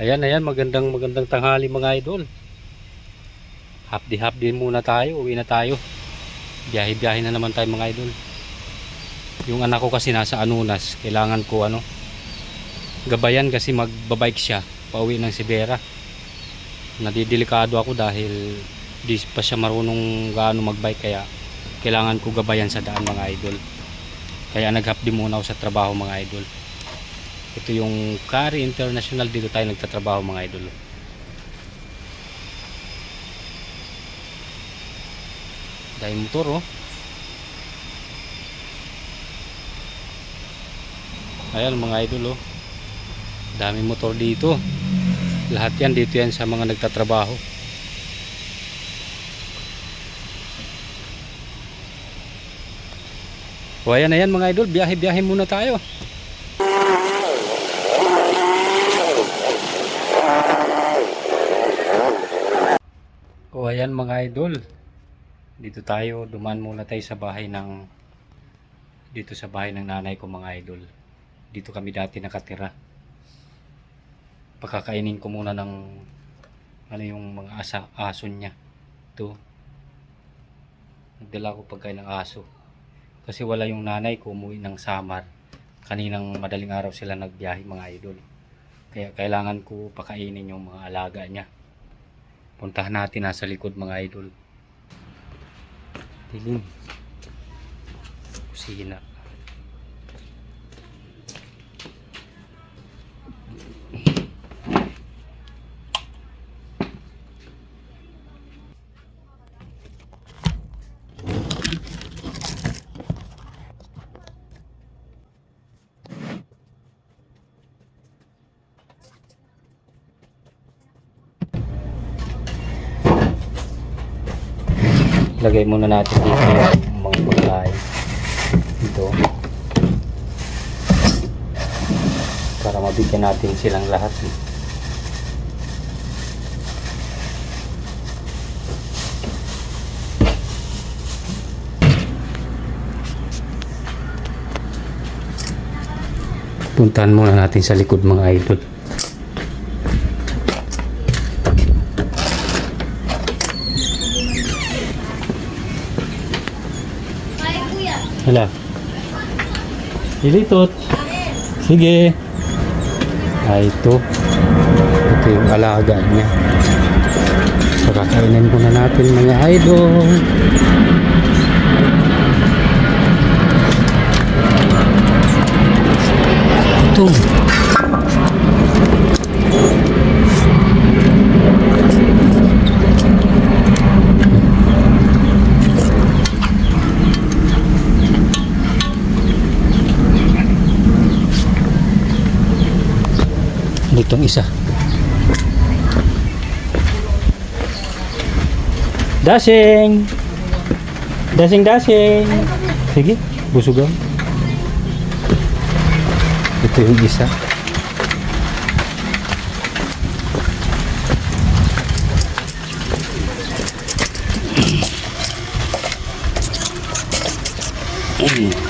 Ayan, ayan, magandang magandang tanghali mga idol. Hapdi hapdi muna tayo, uwi na tayo. Biyahe-biyahe na naman tayo mga idol. Yung anak ko kasi nasa Anunas, kailangan ko ano, gabayan kasi magbabike siya, pauwi ng Sibera. Nadidelikado ako dahil di pa siya marunong gaano magbike kaya kailangan ko gabayan sa daan mga idol. Kaya naghapdi muna ako sa trabaho mga idol. Ito yung Kari International dito tayo nagtatrabaho mga idol. Dahil motor oh. Ayan mga idol oh. Dami motor dito. Lahat yan dito yan sa mga nagtatrabaho. O ayan ayan mga idol, biyahe-biyahe muna tayo. Ayan mga idol. Dito tayo, dumaan muna tayo sa bahay ng dito sa bahay ng nanay ko mga idol. Dito kami dati nakatira. Pakakainin ko muna ng ano yung mga asa, aso niya. Ito. Nagdala ko pagkain ng aso. Kasi wala yung nanay ko umuwi ng Samar. Kaninang madaling araw sila nagbiyahe mga idol. Kaya kailangan ko pakainin yung mga alaga niya. Puntahan natin nasa likod mga idol. Dilim. Kusina. Lagay muna natin dito yung mga pagkain. Dito. Para mabigyan natin silang lahat. eh. Puntahan muna natin sa likod mga idol. Hala. Ilitot. Sige. Ay, ito. Ito yung alaga niya. So, kakainin ko na natin mga idol. Ito. Ditong isa. Dashing! Dashing, dashing! Sige, busugan. Ito yung isa. Mm.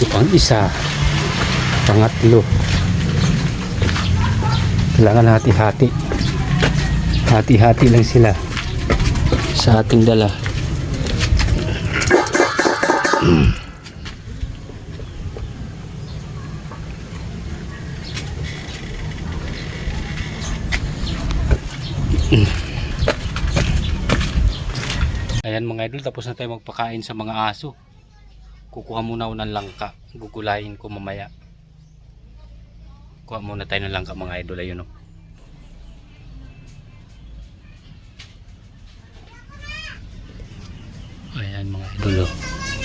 Dito pang isa. Pangatlo. Kailangan hati-hati. Hati-hati lang sila sa ating dala. Ayan mga idol, tapos na tayo magpakain sa mga aso kukuha muna ako ng langka. Gugulayin ko mamaya. Kuha muna tayo ng langka mga idol. Ayun o ayan mga idol o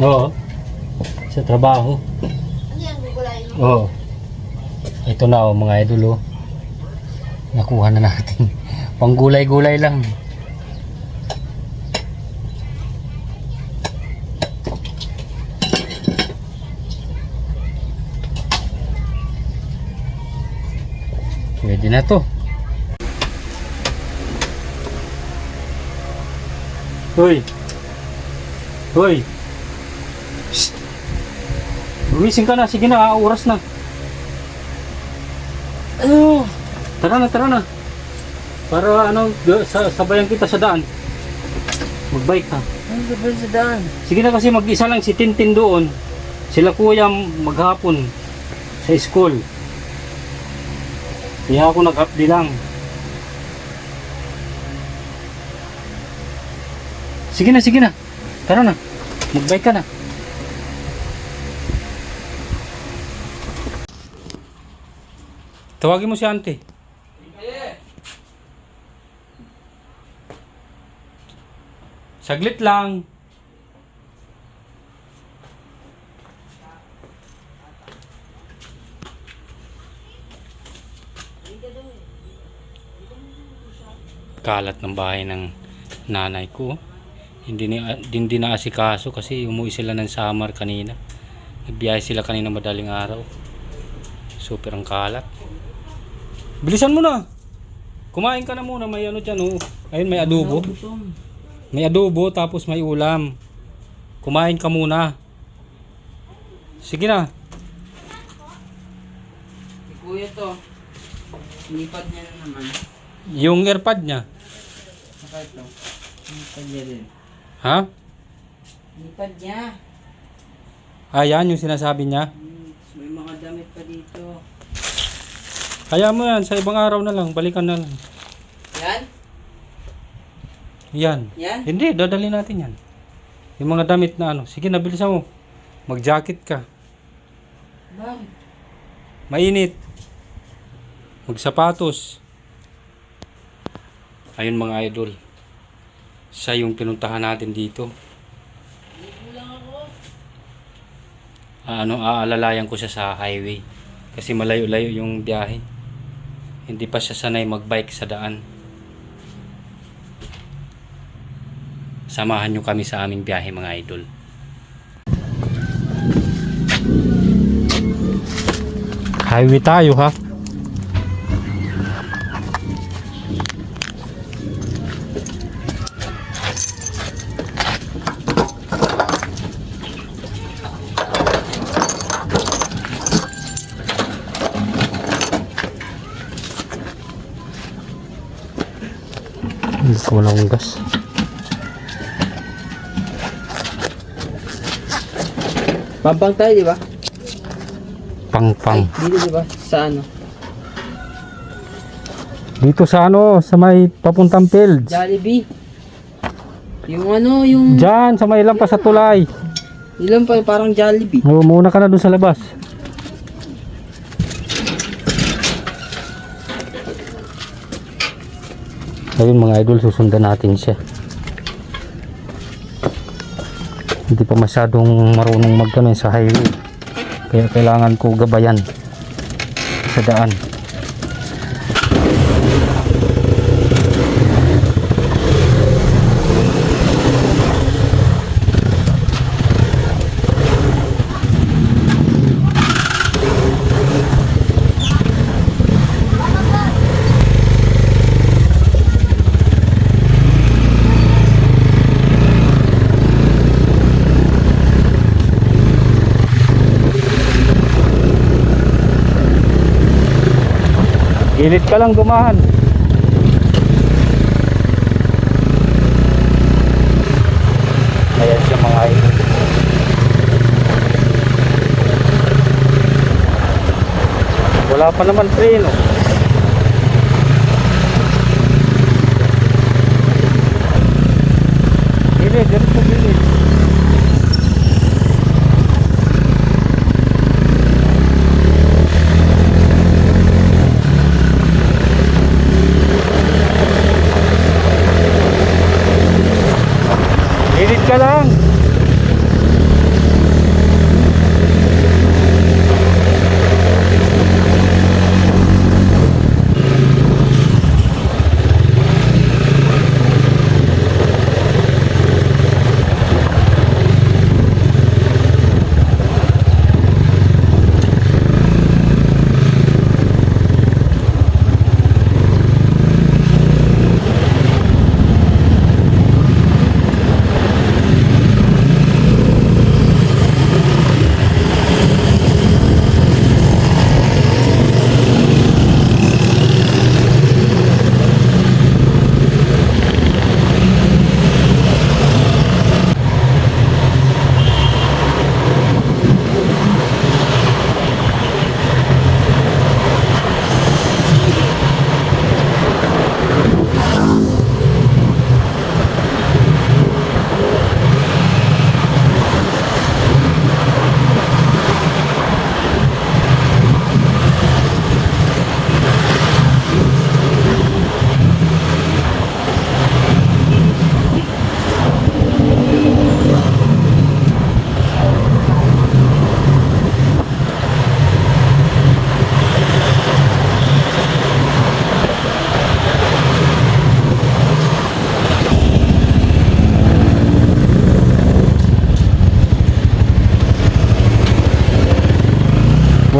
Oo. Sa trabaho. Ano yan, gugulayin mo? Oo. Ito na oh, mga idol oh. Nakuha na natin. Panggulay-gulay lang. Pwede na to. Hoy. Hoy. Gumising ka na. Sige na, ah, oras na. Ano? Tara na, tara na. Para ano, sa, sabayan kita sa daan. Magbike ka. Ano ba sa daan? Sige na kasi mag-isa lang si Tintin doon. Sila kuya maghapon sa school. Kaya ako nag-update lang. Sige na, sige na. Tara na. Magbike ka na. Tawagin mo si ante. Saglit lang. Kalat ng bahay ng nanay ko. Hindi ni hindi na asikaso kasi umuwi sila ng summer kanina. Nagbiyahe sila kanina madaling araw. Super ang kalat. Bilisan mo na. Kumain ka na muna, may ano dyan oh. Ayun, may adobo. May adobo tapos may ulam. Kumain ka muna. Sige na. Si kuya to. Nipad niya na naman. Yung airpad niya. Saka ito. Nipad niya din. Ha? Nipad niya. Ayan yung sinasabi niya. Hmm, May mga damit pa dito. Kaya mo yan, sa ibang araw na lang, balikan na lang. Yan? Yan. Yan? Hindi, dadali natin yan. Yung mga damit na ano. Sige, nabilisan mo. Mag-jacket ka. Bakit? Mainit. Magsapatos. Ayun mga idol. Siya yung pinuntahan natin dito. Ano, aalalayan ko siya sa highway. Kasi malayo-layo yung biyahe. Hindi pa siya sanay magbike sa daan. Samahan nyo kami sa aming biyahe mga idol. Highway tayo ha. Walang gas. Pampang tayo, di ba? Pang-pang. Dito, di ba? Sa ano? Dito sa ano, sa may papuntang fields. Jollibee. Yung ano, yung... Diyan, sa may lampas sa tulay. Ilan pa, parang Jollibee. Oo, muna ka na doon sa labas. Ayun mga idol, susundan natin siya. Hindi pa masyadong marunong magkano sa highway. Kaya kailangan ko gabayan sa daan. Gilid ka lang dumaan. Ayan siya mga idol. Wala pa naman preno.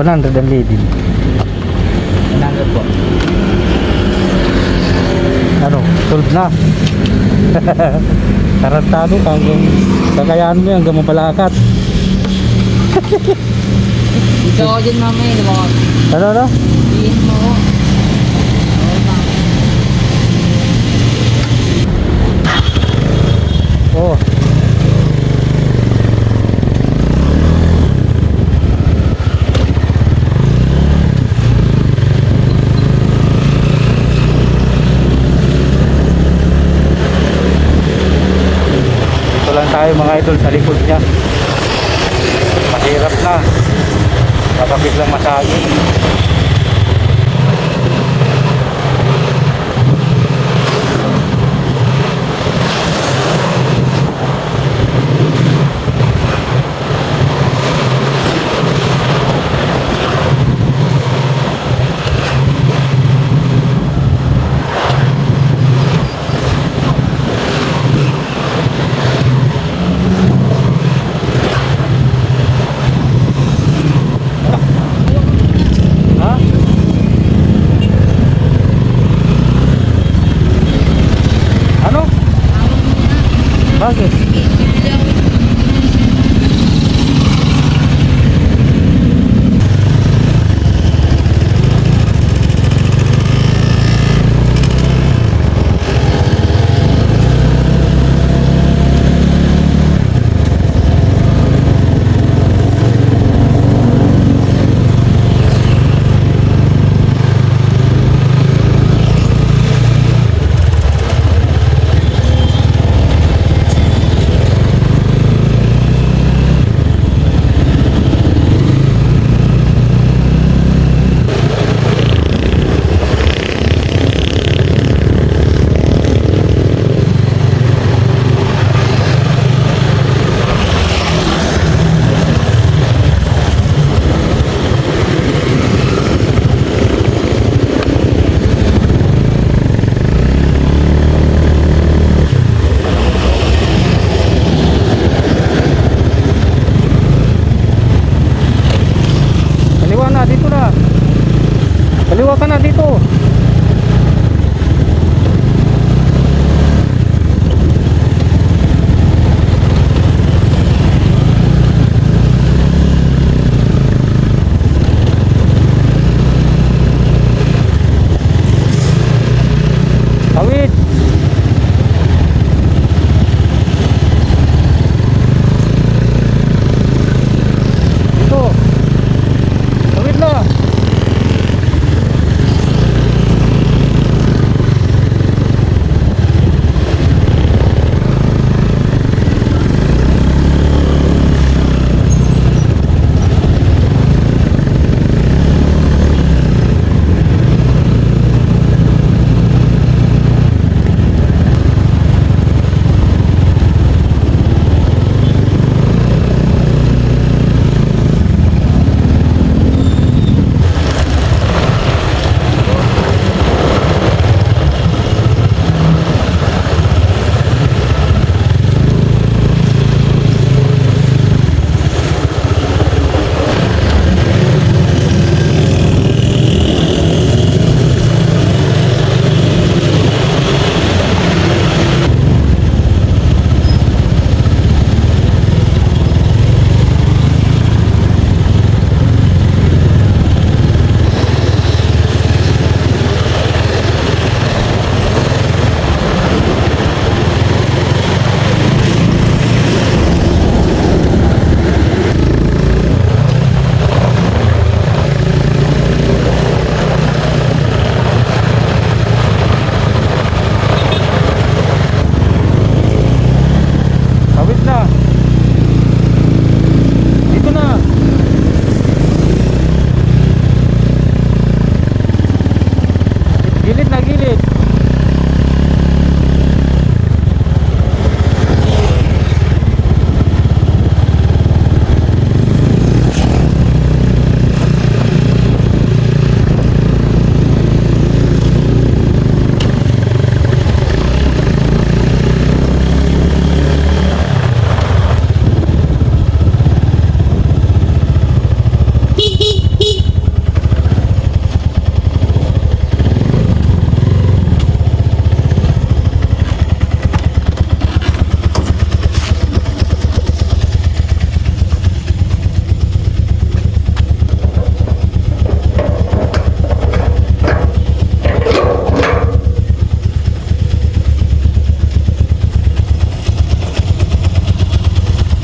100 ang leading. 100 po. Ano, solve na. Tarantado ka hanggang kakayahan mo hanggang mapalakat. Dito ako dyan mamaya, ba? Ano, ano? Iin mo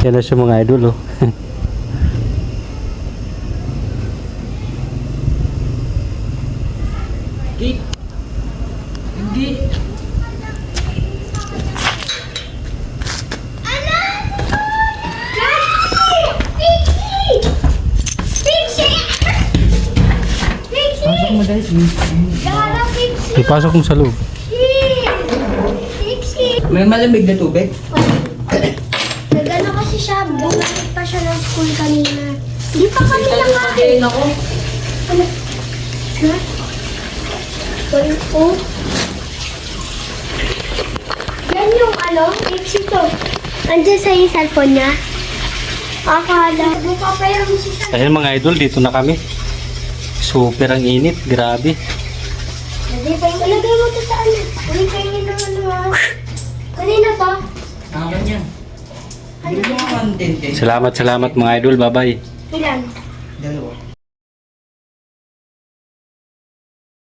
Yan na siya mga idol oh. Hindi. Hindi. Pasok mo dahil. Ipasok mo sa loob. May malamig na tubig. Nagano kasi siya, bumalik pa siya ng school kanina. Di pa kami nakain. Ano? Ha? Wala po. Yan yung ano, Ipsy to. Andiyan sa yung cellphone niya. Akala. Buka pa yung si siya. Ayun mga idol, dito na kami. Super ang init, grabe. Hindi pa yung ilagay mo to sa ano. Uy, kainin ng ano ha. Kanina to. Akin yan. Hindi mo ka content eh. Salamat, salamat mga idol, bye-bye. 一点一点